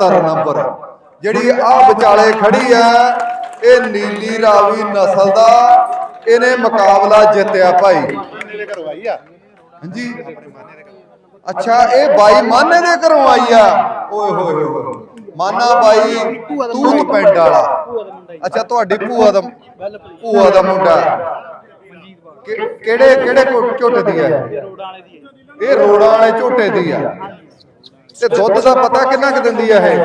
77 ਜਿਹੜੀ ਆ ਵਿਚਾਲੇ ਖੜੀ ਆ, ਇਹ ਨੀਲੀ ਰਾਵੀ ਨਸਲ ਦਾ, ਇਹਨੇ ਮੁਕਾਬਲਾ ਜਿੱਤਿਆ ਭਾਈ। ਹਾਂਜੀ। ਅੱਛਾ, ਇਹ ਬਾਈ ਮਾਨੇ ਦੇ ਘਰੋਂ ਆਈ ਆ? ਓਏ ਹੋਏ ਹੋਏ ਮਾਨਾ ਬਾਈ ਤੂਤ ਪਿੰਡ ਵਾਲਾ। ਅੱਛਾ, ਤੁਹਾਡੀ ਭੂਆ ਦਾ ਭੂਆ ਦਾ ਮੁੰਡਾ। ਕਿਹੜੇ ਕਿਹੜੇ ਕੋ- ਝੋਟੇ ਦੀ ਆ? ਇਹ ਰੋੜਾਂ ਵਾਲੇ ਝੋਟੇ ਦੀ ਆ। ਤੇ ਦੁੱਧ ਦਾ ਪਤਾ ਕਿੰਨਾ ਕੁ ਦਿੰਦੀ ਆ ਇਹ?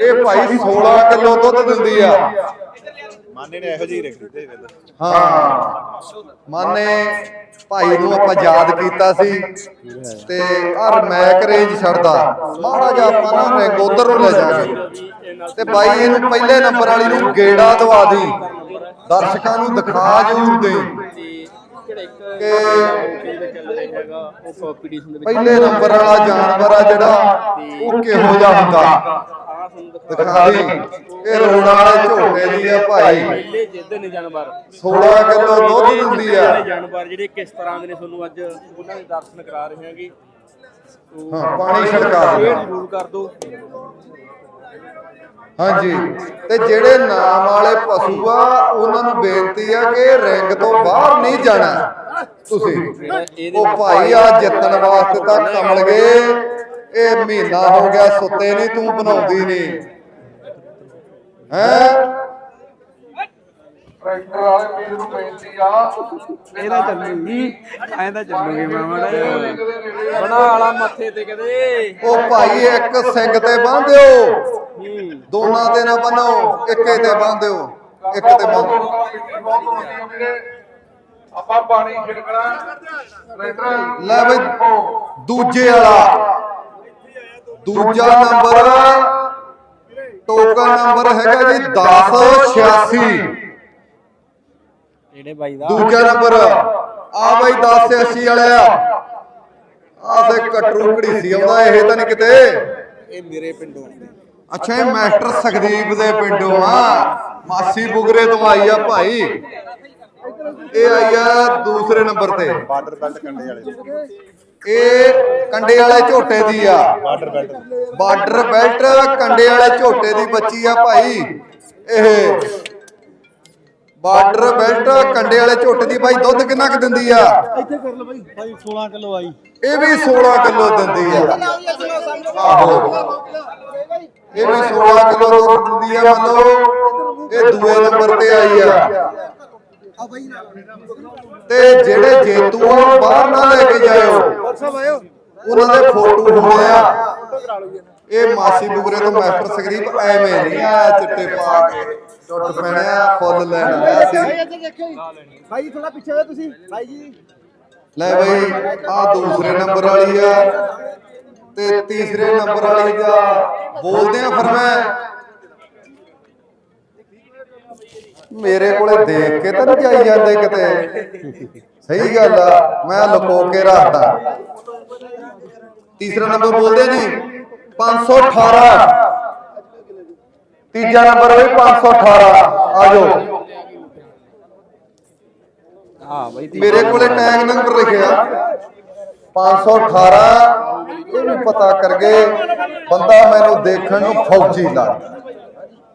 ਇਹ ਭਾਈ 16 ਕਿਲੋ ਦੁੱਧ ਦਿੰਦੀ ਆ। ਮਾਨੇ ਨੇ ਇਹੋ ਜਿਹੀ ਵੇਲੇ ਹਾਂ। ਮਾਨੇ ਭਾਈ ਨੂੰ ਆਪਾਂ ਯਾਦ ਕੀਤਾ ਸੀ ਤੇ ਹਰ ਮੈਕ ਰੇਂਜ ਛੱਡਦਾ। ਮਹਾਰਾਜਾ ਆਪਾਂ ਨਾ ਉਧਰ ਨੂੰ ਲੈ ਜਾਗੇ ਤੇ ਬਾਈ ਇਹਨੂੰ ਪਹਿਲੇ ਨੰਬਰ ਵਾਲੀ ਨੂੰ ਗੇੜਾ ਦਵਾ ਦੀ। ਦਰਸ਼ਕਾਂ ਨੂੰ ਦਿਖਾ ਜ਼ਰੂਰ ਦੇ ਕਿ ਪਹਿਲੇ ਨੰਬਰ ਵਾਲਾ ਜਾਨਵਰ ਆ ਜਿਹੜਾ ਉਹ ਕਿਹੋ ਜਿਹਾ ਹੁੰਦਾ? ਦਿਖਾ ਦੀ। ਇਹ ਰੋਣਾ ਵਾਲੇ ਝੋਟੇ ਦੀ ਆ ਭਾਈ। ਪਹਿਲੇ ਜਿੱਦ ਨੇ ਜਾਨਵਰ। 16 ਕਿਲੋ ਦੁੱਧ ਦਿੰਦੀ ਆ। ਜਿਹੜੇ ਜਾਨਵਰ ਜਿਹੜੇ ਕਿਸ ਤਰ੍ਹਾਂ ਦੇ ਨੇ ਤੁਹਾਨੂੰ ਅੱਜ ਉਹਨਾਂ ਦੇ ਦਰਸ਼ਨ ਕਰਾ ਰਹੇ ਹਾਂਗੇ। ਤੋ ਹਾਂ ਪਾਣੀ ਛਿੜਕਾ ਦਿਓ। ਜ਼ਰੂਰ ਕਰ ਦਿਓ। ਹਾਂਜੀ। ਤੇ ਜਿਹੜੇ ਨਾਮ ਵਾਲੇ ਪਸ਼ੂ ਆ ਉਹਨਾਂ ਨੂੰ ਬੇਨਤੀ ਆ ਕਿ ਰਿੰਗ ਤੋਂ ਬਾਹਰ ਨਹੀਂ ਜਾਣਾ। ਤੁਸੀਂ ਉਹ ਭਾਈ ਆ ਜਿੱਤਣ ਵਾਸਤੇ ਤਾਂ ਕਮਲ ਗਏ। ਇਹ ਮਹੀਨਾ ਹੋ ਗਿਆ ਸੁੱਤੇ ਨਹੀਂ ਤੂੰ ਬਣਾਉਂਦੀ ਨਹੀਂ। ਹੈ? ਟਰੈਕਟਰ ਵਾਲੇ ਵੀਰ ਨੂੰ ਬੇਨਤੀ ਆ। ਇਹਦਾ ਚੱਲੂਗੀ। ਐਂ ਤਾਂ ਚੱਲੂਗੀ ਮਾਮਾ ਬਣਾ ਵਾਲਾ ਮੱਥੇ ਤੇ ਕਦੇ। ਉਹ ਭਾਈ ਇੱਕ ਸਿੰਘ ਤੇ ਬੰਨ੍ਹ ਦੋਨਾਂ ਤੇ ਨਾ ਬੰਨੋ ਇੱਕੇ ਤੇ ਬੰਨ੍ਹ ਦਿਓ ਇੱਕ ਤੇ ਬੰਨ੍ਹ ਬਹੁਤ ਵਧੀਆ ਵੀਰੇ ਆਪਾਂ ਪਾਣੀ ਛਿੜਕਣਾ ਟਰੈਕਟਰ ਲੈ ਬਈ ਦੂਜੇ ਵਾਲਾ। ਦੂਜਾ ਨੰਬਰ ਟੋਕਨ ਨੰਬਰ ਹੈਗਾ ਜੀ 1086 ਜਿਹੜੇ ਬਾਈ ਦਾ। ਦੂਜਾ ਨੰਬਰ ਆ ਬਈ 1086 ਵਾਲਿਆ ਆ। ਤੇ ਕਟਰੂ ਘੜੀਸੀ ਆਉਂਦਾ ਇਹ ਤਾਂ ਨਹੀਂ ਕਿਤੇ। ਇਹ ਮੇਰੇ ਪਿੰਡੋਂ। ਅੱਛਾ ਇਹ ਮਾਸਟਰ ਸੁਖਦੀਪ ਦੇ ਪਿੰਡੋਂ ਆ। ਮਾਸੀ ਬੁਗਰੇ ਤੋਂ ਆਈ ਆ ਭਾਈ। ਇਹ ਆਈ ਆ ਦੂਸਰੇ ਨੰਬਰ ਤੇ। ਬਾਰਡਰ ਬੈਲਟ ਕੰਡੇ ਵਾਲੇ। ਇਹ ਕੰਡੇ ਵਾਲੇ ਝੋਟੇ ਦੀ ਆ। Border belt. ਬਾਰਡਰ ਬੈਲਟ ਕੰਡੇ ਵਾਲੇ ਝੋਟੇ ਦੀ ਬੱਚੀ ਆ ਭਾਈ। ਇਹ ਬਾਰਡਰ ਬੈਲਟ ਕੰਡੇ ਵਾਲੇ ਝੋਟੇ ਦੀ ਭਾਈ ਦੁੱਧ ਕਿੰਨਾ ਕੁ ਦਿੰਦੀ ਆ? ਇੱਥੇ ਕਰ ਲਓ ਬਾਈ ਬਾਈ 16 ਕਿਲੋ ਆਈ ਇਹ ਵੀ 16 ਕਿਲੋ ਦਿੰਦੀ ਆ। ਆਹੋ। ਇਹ ਵੀ 16 ਕਿਲੋ ਦੁੱਧ ਦਿੰਦੀ ਆ ਮੰਨੋ। ਇਹ ਦੂਏ ਨੰਬਰ ਤੇ ਆਈ ਆ। ਤੇ ਜਿਹੜੇ ਜੇਤੂ ਆ ਬਾਹਰ ਨਾ ਲੈ ਕੇ ਜਾਇਓ ਉਹਨਾਂ ਦੇ ਫੋਟੋ ਹੋਣੇ ਆ। ਇਹ ਮਾਸੀ ਬੁਗਰੇ ਤੋਂ ਮਾਸਟਰ ਸੁਖਦੀਪ ਐਵੇਂ ਨਹੀਂ ਆ ਚਿੱਟੇ ਪਾ ਕੇ। ਟੁੱਟ ਪੈਣਿਆ ਫੁੱਲ ਲੈਣ ਆਇਆ ਸੀ। ਭਾਈ ਥੋੜਾ ਪਿੱਛੇ ਹੋ ਤੁਸੀਂ। ਭਾਈ ਜੀ। ਲੈ ਬਈ ਆ ਦੂਸਰੇ ਨੰਬਰ ਵਾਲੀ ਆ। ਤੇ ਤੀਸਰੇ ਨੰਬਰ ਵਾਲੀ ਦਾ ਬੋਲਦੇ ਆ ਫਿਰ ਮੈਂ। ਮੇਰੇ ਕੋਲੇ ਦੇਖ ਕੇ ਤਾਂ ਨਹੀਂ ਜਾਈ ਜਾਂਦੇ ਕਿਤੇ। ਸਹੀ ਗੱਲ ਆ ਮੈਂ ਲੁਕੋ ਕੇ ਰੱਖਦਾ। ਤੀਸਰਾ ਨੰਬਰ ਬੋਲਦੇ ਜੀ 518 ਤੀਜਾ ਨੰਬਰ ਵੀ 518 ਆ ਜਾਓ। ਹਾਂ ਬਾਈ ਮੇਰੇ ਕੋਲੇ ਟੈਗ ਨੰਬਰ ਲਿਖਿਆ। 518 ਇਹ ਵੀ ਪਤਾ ਕਰ ਗਏ ਬੰਦਾ ਮੈਨੂੰ ਦੇਖਣ ਨੂੰ ਫੌਜੀ ਲੱਗਦਾ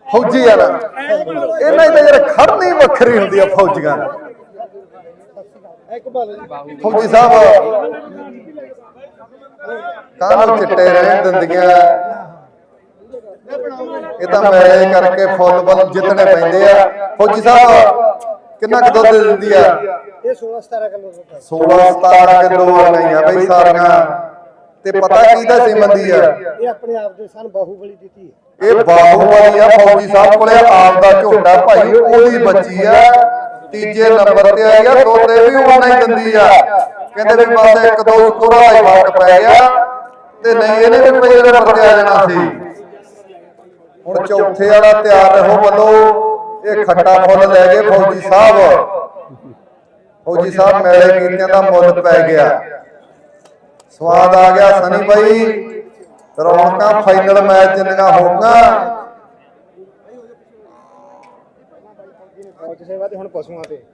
ਫੌਜੀ ਯਾਰ ਇਹਨਾਂ ਦੀ ਯਾਰ ਖੜਨੀ ਵੱਖਰੀ ਹੁੰਦੀ ਆ ਫੌਜੀਆਂ ਦੀ। ਫੌਜੀ ਸਾਹਿਬ। ਕਾਹਨੂੰ ਚਿੱਟੇ ਰਹਿਣ ਦਿੰਦੀਆਂ? ਇਹ ਤਾਂ ਮੇਰੇ ਕਰਕੇ ਫੁੱਲ ਬਲ ਜਿੱਤਣੇ ਪੈਂਦੇ ਆ। ਫੌਜੀ ਸਾਹਿਬ ਕਿੰਨਾ ਕੁ ਦੁੱਧ ਦਿੰਦੀ ਆ? ਇਹ 16 17 ਕਿਲੋ ਦੁੱਧ ਹੈ 16 17 ਕਿਲੋ ਲਈਆਂ ਬਈ ਸਾਰੀਆਂ। ਤੇ ਪਤਾ ਕਿਹਦਾ ਸਿਮੰਦੀ ਆ? ਇਹ ਆਪਣੇ ਆਪ ਦੇ ਸਨ ਬਾਹੂਬਲੀ ਦਿੱਤੀ ਇਹ ਬਾਹੂਬਲੀ ਆ ਫੌਜੀ ਸਾਹਿਬ ਕੋਲੇ ਆਪ ਦਾ ਝੋਟਾ ਭਾਈ ਉਹਦੀ ਬੱਚੀ ਆ। ਤੀਜੇ ਨੰਬਰ ਤੇ ਆਈ ਆ ਦੋਤੇ ਵੀ ਉਹਨਾਂ ਹੀ ਦਿੰਦੀ ਆ। ਕਹਿੰਦੇ ਵੀ ਬਸ ਇੱਕ ਦੋ ਸਕੋਰਾ ਹੀ ਫ਼ਰਕ ਪੈ ਗਿਆ। ਤੇ ਨਹੀਂ ਇਹਨੇ ਵੀ ਪਹਿਲੇ ਨੰਬਰ ਤੇ ਆ ਜਾਣਾ ਸੀ। ਹੁਣ ਚੌਥੇ ਵਾਲਾ ਤਿਆਰ ਰਹੋ ਵੱਲੋਂ ਇਹ ਖੱਟਾ ਫੁੱਲ ਲੈ ਗਏ ਫੌਜੀ ਸਾਹਿਬ। ਫੌਜੀ ਸਾਹਿਬ ਮੇਲੇ ਕੀਤਿਆਂ ਦਾ ਮੁੱਲ ਪੈ ਗਿਆ। ਸਵਾਦ ਆ ਗਿਆ ਸਨੀ ਭਾਈ ਰੌਣਕਾਂ ਫਾਈਨਲ ਮੈਚ ਜਿੰਨੀਆਂ ਹੋਊਗਾ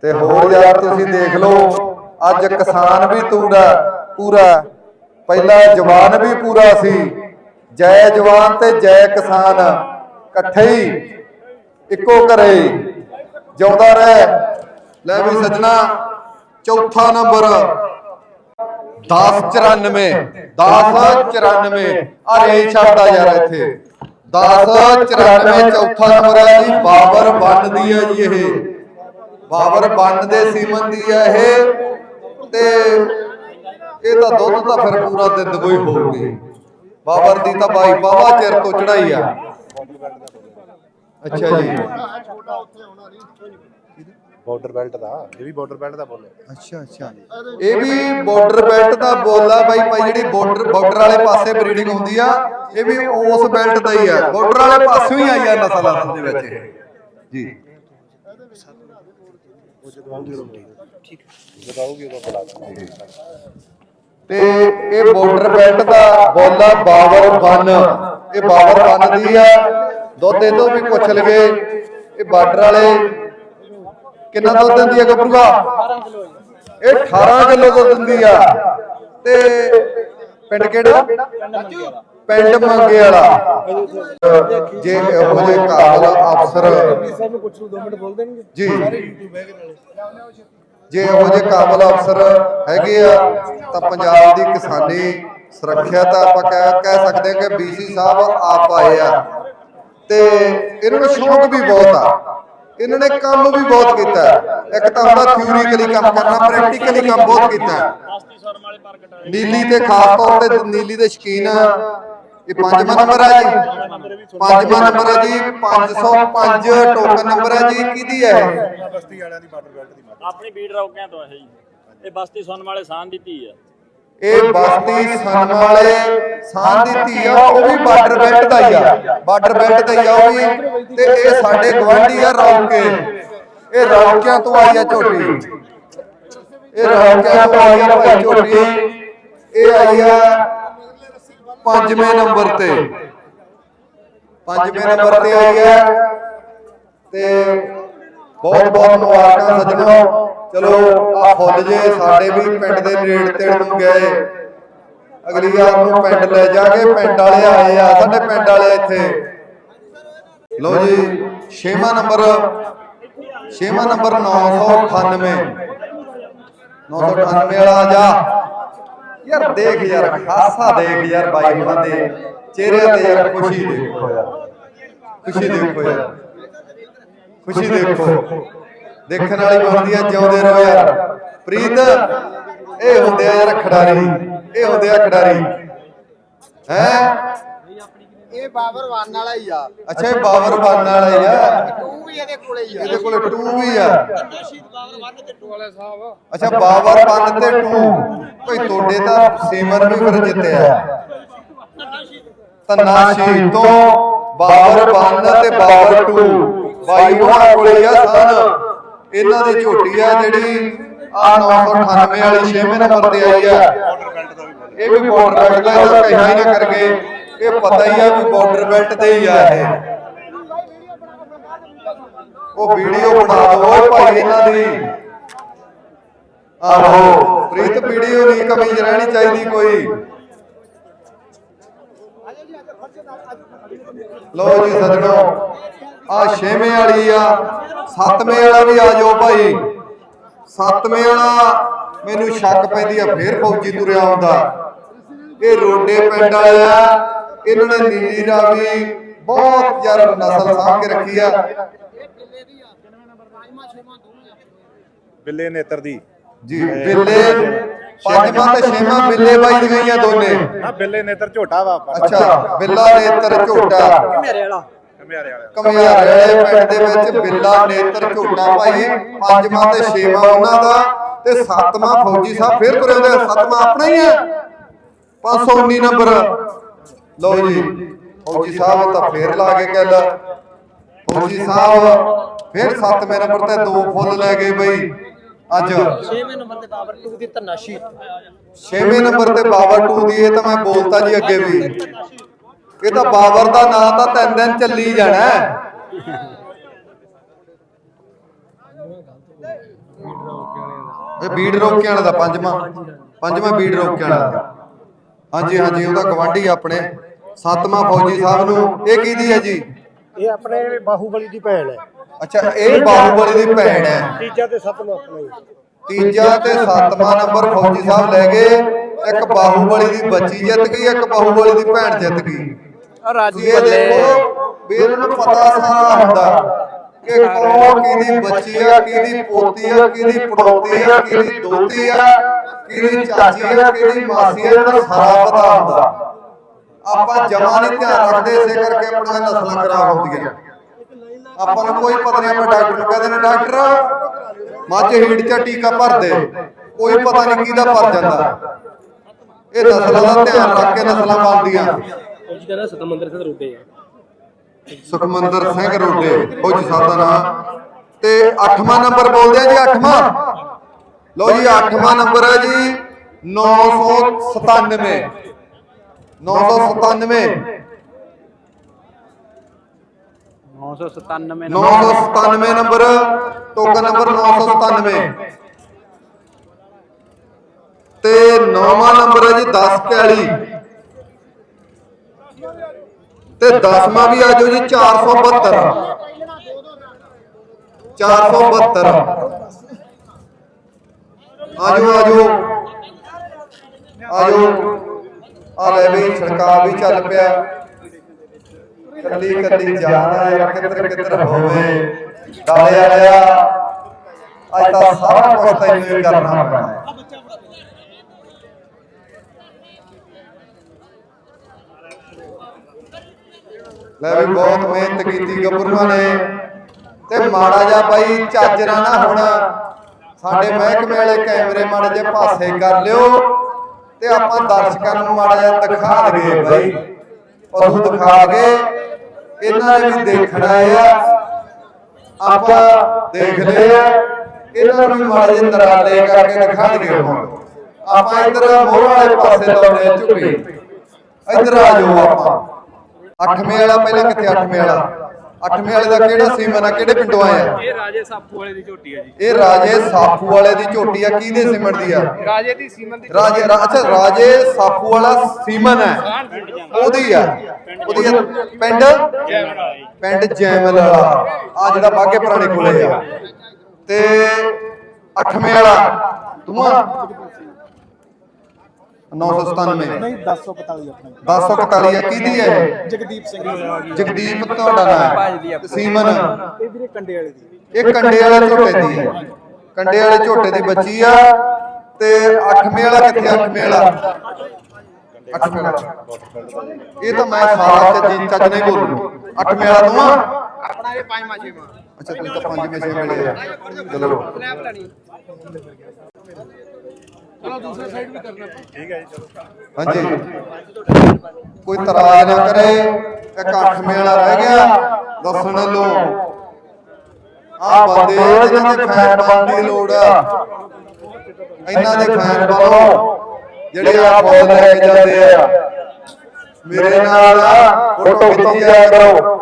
ਤੇ ਹੋਰ ਯਾਰ ਤੁਸੀਂ ਦੇਖ ਲਓ ਅੱਜ ਕਿਸਾਨ ਵੀ ਪੂਰਾ ਪੂਰਾ। ਪਹਿਲਾ ਜਵਾਨ ਵੀ ਪੂਰਾ ਸੀ। ਜੈ ਜਵਾਨ ਤੇ ਜੈ ਕਿਸਾਨ। ਇਕੱਠੇ ਹੀ ਇੱਕੋ ਘਰੇ ਜਿਉਂਦਾ ਰਹਿ। ਲੈ ਵੀ ਸੱਜਣਾ, ਚੌਥਾ ਨੰਬਰ 1094 1094 ਆ ਰੇ ਛੱਡਦਾ ਯਾਰ ਇੱਥੇ। 1094 ਚੌਥਾ ਨੰਬਰ ਹੈ ਜੀ। ਬਾਬਰ ਬੰਨ ਦੀ ਹੈ ਜੀ ਇਹ। ਬਾਬਰ ਬੰਨ ਦੇ ਸੀਮਨ ਦੀ ਹੈ ਇਹ। ਤੇ ਇਹ ਤਾਂ ਦੁੱਧ ਤਾਂ ਫਿਰ ਪੂਰਾ ਦਿਨ ਕੋਈ ਹੋਊਗੀ। ਬਾਬਰ ਦੀ ਤਾਂ ਬਾਈ ਬਾਵਾ ਚਿਰ ਤੋਂ ਚੜਾਈ ਆ। ਅੱਛਾ ਜੀ। ਬਾਰਡਰ ਬੈਲਟ ਦਾ ਇਹ ਵੀ ਬਾਰਡਰ ਬੈਲਟ ਦਾ ਬੋਲੇ ਅੱਛਾ ਅੱਛਾ। ਇਹ ਵੀ ਬਾਰਡਰ ਬੈਲਟ ਦਾ ਬੋਲਾ ਬਾਈ ਭਾਈ ਜਿਹੜੀ ਬਾਰਡਰ ਬਾਰਡਰ ਵਾਲੇ ਪਾਸੇ ਬਰੀਡਿੰਗ ਹੁੰਦੀ ਆ ਇਹ ਵੀ ਉਸ ਬੈਲਟ ਦਾ ਹੀ ਆ। ਬਾਰਡਰ ਵਾਲੇ ਪਾਸਿਓਂ ਹੀ ਆਈ ਆ ਨਸਲ ਅਸਲ ਦੇ ਵਿੱਚ। ਜੀ। ਜਦੋਂ ਆਊਗੀ ਉਦੋਂ ਬੁਲਾ ਤੇ ਇਹ ਬਾਰਡਰ ਬੈਲਟ ਦਾ ਬੋਲਾ ਬਾਬਰ ਬੰਨ। ਇਹ ਬਾਬਰ ਬੰਨ ਦੀ ਆ। ਦੁੱਧ ਇਹ ਵੀ ਪੁੱਛ ਲਵੇ। ਇਹ ਬਾਰਡਰ ਵਾਲੇ ਕਿੰਨਾ ਦੁੱਧ ਦਿੰਦੀ ਆ ਗੱਭਰੂਆ? ਇਹ 18 ਕਿਲੋ ਦੁੱਧ ਦਿੰਦੀ ਆ। ਤੇ ਪਿੰਡ ਕਿਹੜਾ? ਪਿੰਡ ਮੰਗੇ ਵਾਲਾ। ਜੇ ਇਹੋ ਕਾਬਲ ਅਫਸਰ ਸਾਨੂੰ ਪੁੱਛ ਲਓ 2 ਮਿੰਟ ਬੋਲ ਦੇਣਗੇ ਜੀ। ਜੇ ਇਹੋ ਜਿਹੇ ਕਾਬਲ ਅਫਸਰ ਹੈਗੇ ਆ, ਤਾਂ ਪੰਜਾਬ ਦੀ ਕਿਸਾਨੀ ਸੁਰੱਖਿਆ ਤਾਂ ਆਪਾਂ ਕਹਿ ਕਹਿ ਸਕਦੇ ਹਾਂ ਕਿ ਬੀਸੀ ਸਾਹਿਬ ਆਪ ਆਏ ਆ। ਤੇ ਇਹਨਾਂ ਨੂੰ ਸ਼ੌਕ ਵੀ ਬਹੁਤ ਆ। ਇਹਨਾਂ ਨੇ ਕੰਮ ਵੀ ਬਹੁਤ ਕੀਤਾ। ਇੱਕ ਤਾਂ ਹੁੰਦਾ ਥਿਊਰੀਕਲੀ ਕੰਮ ਕਰਨਾ ਪ੍ਰੈਕਟੀਕਲੀ ਕੰਮ ਬਹੁਤ ਕੀਤਾ। ਨੀਲੀ ਤੇ ਖਾਸ ਤੌਰ ਤੇ ਨੀਲੀ ਦੇ ਸ਼ਕੀਨ ਇਹ ਪੰਜਵਾਂ ਨੰਬਰ ਹੈ ਜੀ। ਪੰਜਵਾਂ ਨੰਬਰ ਹੈ ਜੀ 505 ਟੋਕਨ ਨੰਬਰ ਹੈ ਜੀ। ਕਿਹਦੀ ਹੈ ਬਸਤੀ ਵਾਲਿਆਂ ਦੀ ਬਾਰਡਰ ਬੈਲਟ ਦੀ ਆਪਣੀ ਬੀੜ ਰੋਕਿਆਂ ਤੋਂ ਹੈ ਜੀ। ਇਹ ਬਸਤੀ ਸੁਣਨ ਵਾਲੇ ਸਾਨ ਦੀ ਧੀ ਹੈ ਇਹ ਬਸਤੀ ਸਨ ਵਾਲੇ ਸਾਨ ਦੀ ਧੀ ਆ ਉਹ ਵੀ ਬਾਰਡਰ ਬੈਲਟ ਦਾ ਹੀ ਆ। ਬਾਰਡਰ ਬੈਲਟ ਦਾ ਹੀ ਆ ਉਹ ਵੀ। ਤੇ ਇਹ ਸਾਡੇ ਗਵਾਂਢੀ ਆ ਰੌਕੇ। ਇਹ ਰੌਕਿਆਂ ਤੋਂ ਆਈ ਆ ਝੋਟੀ। ਇਹ ਰੌਕਿਆਂ ਤੋਂ ਆਈ ਆ ਭਾਈ ਝੋਟੀ। ਇਹ ਆਈ ਆ ਪੰਜਵੇਂ ਨੰਬਰ ਤੇ। ਪੰਜਵੇਂ ਨੰਬਰ ਤੇ ਆਈ ਆ। ਤੇ ਬਹੁਤ ਬਹੁਤ ਮੁਬਾਰਕਾਂ ਸੱਜਣੋ। ਚਲੋ ਆ ਫੁੱਲ ਜੇ ਸਾਡੇ ਵੀ ਪਿੰਡ ਦੇ ਨੇੜੇ ਤੇੜ ਨੂੰ ਗਏ। ਅਗਲੀ ਵਾਰ ਨੂੰ ਪਿੰਡ ਲੈ ਜਾਗੇ, ਪਿੰਡ ਵਾਲੇ ਆਏ ਆ, ਸਾਡੇ ਪਿੰਡ ਵਾਲੇ ਇੱਥੇ। ਲਓ ਜੀ, ਛੇਵਾਂ ਨੰਬਰ ਛੇਵਾਂ ਨੰਬਰ 998 998 ਵਾਲਾ ਆ ਜਾ। ਯਾਰ ਦੇਖ ਯਾਰ, ਖਾਸਾ ਦੇਖ ਯਾਰ ਬਾਈ ਉਹਨਾਂ ਦੇ ਚਿਹਰੇ ਤੇ ਯਾਰ ਖੁਸ਼ੀ ਦੇਖੋ ਯਾਰ। ਖੁਸ਼ੀ ਦੇਖੋ ਯਾਰ। ਖੁਸ਼ੀ ਦੇਖੋ। ਦੇਖਣ ਵਾਲੀ ਬਣਦੀ ਆ ਜਿਉਂਦੇ ਰਹੋ ਯਾਰ। ਪ੍ਰੀਤ ਇਹ ਹੁੰਦੇ ਆ ਯਾਰ ਖਿਡਾਰੀ। ਇਹ ਹੁੰਦੇ ਆ ਖਿਡਾਰੀ। ਹੈ? ਇਹ ਬਾਬਰ ਵਾਨ ਵਾਲਾ ਹੀ ਆ। ਅੱਛਾ ਇਹ ਬਾਬਰ ਬਣਨ ਵਾਲਾ ਹੀ ਆ। ਤੂੰ ਵੀ ਇਹਦੇ ਕੋਲੇ ਹੀ ਇਹਦੇ ਕੋਲੇ 2 ਵੀ ਆ। ਸ਼ਹੀਦ ਬਾਬਰ ਵਾਨ ਤੇ ਟੂ ਵਾਲੇ ਸਾਹਿਬ ਅੱਛਾ ਬਾਬਰ ਬੰਨ ਤੇ 2 ਭਈ ਤੁਹਾਡੇ ਤਾਂ ਸੀਮਨ ਵੀ ਫਿਰ ਜਿੱਤਿਆ ਤਨਾਸ਼ੀ ਤੋਂ ਬਾਬਰ ਬੰਨ ਤੇ ਬਾਬਰ 2 ਬਾਈ ਉਹਨਾਂ ਕੋਲੇ ਆ ਸਨ। ਇਹਨਾਂ ਦੀ ਝੋਟੀ ਆ ਜਿਹੜੀ ਆ 998 ਵਾਲੀ 6ਵੇਂ ਨੰਬਰ ਤੇ ਆਈ ਆ। ਇਹ ਵੀ ਬਾਰਡਰ ਬੈਲਟ ਦਾ ਇਹਦਾ ਕਹਿਣਾ ਹੀ ਨਾ ਕਰਗੇ ਇਹ ਪਤਾ ਹੀ ਆ ਵੀ ਬਾਰਡਰ ਬੈਲਟ ਤੇ ਹੀ ਆ ਇਹ। ਉਹ ਵੀਡੀਓ ਬਣਾ ਦਿਓ ਓਏ ਭਾਈ ਇਹਨਾਂ ਦੀ। ਆਹੋ ਪ੍ਰੀਤ ਵੀਡੀਓ ਨਹੀਂ ਕਮੀ ਰਹਿਣੀ ਚਾਹੀਦੀ ਕੋਈ। ਲੋ ਜੀ ਸੱਜਣੋ। ਆ ਛੇਵੇਂ ਵਾਲੀ ਆ ਸੱਤਵੇਂ ਵਾਲਾ ਵੀ ਆ ਜਾਓ ਭਾਈ। ਸੱਤਵੇਂ ਵਾਲਾ ਮੈਨੂੰ ਸ਼ੱਕ ਪੈਂਦੀ ਆ ਫੇਰ ਫੌਜੀ ਤੁਰਿਆ ਆਉਂਦਾ। ਇਹ ਰੋਡੇ ਪਿੰਡ ਵਾਲੇ ਆ ਇਹਨਾਂ ਨੇ ਨੀਲੀ ਰਾਵੀ ਬਹੁਤ ਯਾਰ ਨਸਲ ਸਾਂਭ ਕੇ ਰੱਖੀ ਆ। ਬਿੱਲੇ ਨੇਤਰ ਦੀ। ਜੀ ਬਿੱਲੇ ਪੰਜਵਾਂ ਤੇ ਛੇਵਾਂ ਬਿੱਲੇ ਬਾਈ ਦੀਆਂ ਗਈਆਂ ਦੋਨੇ। ਆ ਬਿੱਲੇ ਨੇਤਰ ਝੋਟਾ ਵਾ ਅੱਛਾ ਬਿੱਲਾ ਨੇਤਰ ਝੋਟਾ। ਕਮਿਆਰੇ ਵਾਲਾ। ਕਮਿਆਰੇ ਪਿੰਡ ਦੇ ਵਿੱਚ ਬਿੱਲਾ ਨੇਤਰ ਝੋਟਾ ਭਾਈ ਪੰਜਵਾਂ ਤੇ ਛੇਵਾਂ ਉਹਨਾਂ ਦਾ ਤੇ ਸੱਤਵਾਂ ਫੌਜੀ ਸਾਹਿਬ ਫੇਰ ਤੁਰੇ ਹੁੰਦੇ ਆ, ਸੱਤਵਾਂ ਆਪਣਾ ਹੀ ਹੈ 519 ਨੰਬਰ। ਲਓ ਜੀ ਫੌਜੀ ਸਾਹਿਬ ਤਾਂ ਫੇਰ ਲਾ ਕੇ ਗੱਲ ਫੌਜੀ ਸਾਹਿਬ ਫੇਰ ਸੱਤਵੇਂ ਨੰਬਰ ਤੇ ਦੋ ਫੁੱਲ ਲੈ ਗਏ ਬਈ। ਅੱਜ। 6ਵੇਂ ਨੰਬਰ ਤੇ ਬਾਬਰ 2 ਦੀ ਤਨਾਸ਼ੀ। ਛੇਵੇਂ ਨੰਬਰ ਤੇ ਬਾਬਰ 2 ਦੀ ਇਹ ਤਾਂ ਮੈਂ ਬੋਲਤਾ ਜੀ ਅੱਗੇ ਵੀ। ਇਹ ਤਾਂ ਬਾਬਰ ਦਾ ਨਾਂ ਤਾਂ ਤਿੰਨ ਦਿਨ ਚੱਲੀ ਜਾਣਾ। ਇਹ ਬੀੜ ਰੋਕਿਆਂ ਵਾਲਾ ਦਾ ਪੰਜਵਾਂ ਪੰਜਵਾਂ ਬੀੜ ਰੋਕਿਆਂ ਵਾਲਾ ਹਾਂਜੀ ਹਾਂਜੀ ਉਹਦਾ ਗਵਾਂਢੀ ਆਪਣੇ ਸਤਮਾ ਫੌਜੀ ਸਾਹਿਬ ਨੂੰ। ਇਹ ਕਿਹਦੀ ਹੈ ਜੀ? ਇਹ ਆਪਣੇ ਬਾਹੂਬਲੀ ਦੀ ਭੈਣ ਹੈ। ਅੱਛਾ ਇਹ ਬਾਹੂਬਲੀ ਦੀ ਭੈਣ ਹੈ। ਤੀਜਾ ਤੇ ਸੱਤਵਾਂ ਆਪਣਾ ਤੀਜਾ ਤੇ ਸੱਤਵਾਂ ਨੰਬਰ ਫੌਜੀ ਸਾਹਿਬ ਲੈ ਗਏ। ਇੱਕ ਬਾਹੂਬਲੀ ਦੀ ਬੱਚੀ ਜਿੱਤ ਗਈ ਇੱਕ ਬਾਹੂਬਲੀ ਦੀ ਭੈਣ ਜਿੱਤ ਗਈ। ਰਾਜੂ ਇਹ ਬੱਲੇ। ਦੇਖੋ ਵੀ ਇਹਨਾਂ ਨੂੰ ਪਤਾ ਸਾਰਾ ਹੁੰਦਾ। ਕਿ ਕੌਣ ਕਿਹਦੀ ਬੱਚੀ ਆ ਕਿਹਦੀ ਪੋਤੀ ਆ ਕਿਹਦੀ ਪੜੋਤੀ ਆ ਕਿਹਦੀ ਦੋਤੀ ਆ ਕਿਹਦੀ ਚਾਚੀ ਆ ਕਿਹਦੀ ਮਾਸੀ ਆ ਇਹਨਾਂ ਨੂੰ ਸਾਰਾ ਪਤਾ ਹੁੰਦਾ। ਆਪਾਂ ਜਮਾ ਨਹੀਂ ਧਿਆਨ ਰੱਖਦੇ ਇਸੇ ਕਰਕੇ ਆਪਣੀਆਂ ਨਸਲਾਂ ਖਰਾਬ ਹੁੰਦੀਆਂ। ਆਪਾਂ ਨੂੰ ਕੋਈ ਪਤਾ ਨਹੀਂ ਆਪਾਂ ਡਾਕਟਰ ਨੂੰ ਕਹਿੰਦੇ ਨੇ ਡਾਕਟਰ ਮੱਝ ਹੀੜ ਚ ਟੀਕਾ ਭਰ ਦੇ। ਕੋਈ ਪਤਾ ਨਹੀਂ ਕਿਹਦਾ ਭਰ ਜਾਂਦਾ। ਇਹ ਨਸਲਾਂ ਦਾ ਧਿਆਨ ਰੱਖ ਕੇ ਨਸਲਾਂ ਬਣਦੀਆਂ ਜੀ ਦਾ ਸਤਮ ਮੰਦਰ ਸੇ ਰੋਡੇ ਆ। ਸੁਖਮੰਦਰ ਸਿੰਘ ਰੋਡੇ ਫੌਜੀ ਸਾਹਿਬ ਦਾ ਨਾਮ ਤੇ 8ਵਾਂ ਨੰਬਰ ਬੋਲਦੇ ਆ ਜੀ 8ਵਾਂ ਲਓ ਜੀ 8ਵਾਂ ਨੰਬਰ ਹੈ ਜੀ 997 997 997 997 ਨੰਬਰ। ਟੋਕਨ ਨੰਬਰ 997 ਤੇ ਨੌਵਾਂ ਨੰਬਰ ਹੈ ਜੀ 10 ਤੇ 10ਵਾਂ ਵੀ ਆ ਜਾਓ ਜੀ 472 472 ਆਜੋ ਆਜੋ ਆਜੋ ਆ ਲੈ ਵੀ ਛੜਕਾ ਵੀ ਚੱਲ ਪਿਆ। ਕੱਲੀ ਕੱਲੀ ਜਾਣਾ ਹੈ ਕਿੱਧਰ ਕਿੱਧਰ ਹੋਵੇ। ਡਾਲਿਆ ਲਿਆ। ਅੱਜ ਤਾਂ ਸਾਰਾ ਕੁਝ ਤੈਨੂੰ ਕਰਨਾ ਪੈਣਾ। ਲੈ ਵੀ ਬਹੁਤ ਮਿਹਨਤ ਕੀਤੀ ਗੱਭਰੂਆਂ ਨੇ। ਤੇ ਮਾੜਾ ਜਿਹਾ ਬਾਈ ਚੱਜ ਨਾ ਹੁਣ ਸਾਡੇ ਮਹਿਕਮੇ ਵਾਲੇ ਕੈਮਰੇ ਮਾੜੇ ਜਿਹੇ ਪਾਸੇ ਕਰ ਲਿਓ ਤੇ ਆਪਾਂ ਦਰਸ਼ਕਾਂ ਨੂੰ ਮਾੜਾ ਜਿਹਾ ਦਿਖਾ ਦਈਏ ਬਾਈ। ਪਸ਼ੂ ਦਿਖਾ ਕੇ ਇਹਨਾਂ ਨੇ ਵੀ ਦੇਖਣਾ ਆ ਆਪਾਂ ਦੇਖ ਲਏ ਆ ਇਹਨਾਂ ਨੂੰ ਵੀ ਮਾੜੇ ਜਿਹੇ ਨਰਾਲੇ ਕਰਕੇ ਦਿਖਾ ਦਈਏ ਹੁਣ। ਆਪਾਂ ਇੱਧਰ ਮੋਹ ਵਾਲੇ ਪਾਸੇ ਲਾਉਣੇ ਝੁਕੇ ਇੱਧਰ ਆ ਜਾਓ ਆਪਾਂ। ਅੱਠਵੇਂ ਵਾਲਾ ਪਹਿਲਾਂ ਕਿੱਥੇ ਅੱਠਵੇਂ ਵਾਲਾ? ਅੱਠਵੇਂ ਵਾਲੇ। ਦਾ ਕਿਹੜਾ ਸੀਮਨ ਆ ਕਿਹੜੇ ਪਿੰਡੋਂ ਆਏ ਆ ਇਹ ਰਾਜੇ ਸਾਪੂ ਵਾਲੇ ਦੀ ਝੋਟੀ ਆ ਜੀ। ਇਹ ਰਾਜੇ ਸਾਫੂ ਵਾਲੇ ਦੀ ਝੋਟੀ ਆ ਕਿਹਦੇ ਸਿਮਣ ਦੀ ਆ? ਰਾਜੇ ਦੀ ਸੀਮਨ ਦੀ ਰਾਜੇ ਅੱਛਾ ਰਾਜੇ ਸਾਫੂ ਵਾਲਾ ਸੀਮਨ ਹੈ। ਉਹਦੀ ਆ। ਉਹਦੀ ਆ। ਪਿੰਡ? ਪਿੰਡ ਜੈਮਲ ਵਾਲਾ। ਆ ਜਿਹੜਾ ਬਾਗੇ ਪੁਰਾਣੇ ਕੋਲੇ ਆ। ਤੇ ਅੱਠਵੇਂ ਵਾਲਾ। ਤੂੰ ਆ 997 ਨਹੀਂ 1041 ਆਪਣਾ। 1041 ਆ ਕਿਹਦੀ ਹੈ ਇਹ? ਜਗਦੀਪ ਸਿੰਘ ਜਗਦੀਪ ਤੁਹਾਡਾ ਨਾਮ ਹੈ। ਤੇ ਸੀਮਨ। ਇਹ ਵੀਰੇ ਕੰਡੇ ਵਾਲੇ ਦੀ। ਇਹ ਕੰਡੇ ਵਾਲੇ ਝੋਟੇ ਦੀ ਹੈ। ਕੰਡੇ ਵਾਲੇ ਝੋਟੇ ਦੀ ਬੱਚੀ ਆ। ਤੇ ਅੱਠਵੇਂ ਵਾਲਾ ਕਿੱਥੇ ਆ? ਅੱਠਵੇਂ ਵਾਲਾ। ਅੱਠਵੇਂ ਵਾਲਾ। ਇਹ ਤਾਂ ਮੈਂ ਸਾਰਾ ਤੇ ਜੀ ਚੱਜ ਨਹੀਂ ਬੋਲੂ। ਅੱਠਵੇਂ ਵਾਲਾ ਤੂੰ ਆ? ਆਪਣਾ ਇਹ ਪੰਜਵਾਂ ਛੇਵਾਂ। ਅੱਛਾ ਤੁਸੀਂ ਤਾਂ ਪੰਜ ਮੇਸੇ ਮਿਲੇ ਆ। ਚਲੋ। ਸਨੈਪ ਲੈਣੀ ਠੀਕ ਹੈ ਜੀ ਚਲੋ। ਹਾਂਜੀ। ਕੋਈ ਤਰਾਜ ਨਾ ਕਰੇ ਇੱਕ ਅੱਠਵੇਂ ਵਾਲਾ ਰਹਿ ਗਿਆ ਦੱਸਣ ਲੋ ਆ ਬੰਦੇ ਜਿਹਨਾਂ ਦੇ ਫੈਨ ਬਣਨ ਦੀ ਲੋੜ ਆ। ਇਹਨਾਂ ਦੇ ਫੈਨ ਬਣੋ। ਜਿਹੜੇ ਆ ਫੁੱਲ ਲੈ ਕੇ ਜਾਂਦੇ ਆ। ਮੇਰੇ ਨਾਲ ਫੋਟੋ ਖਿੱਚੀ ਜਾਇਆ ਕਰੋ।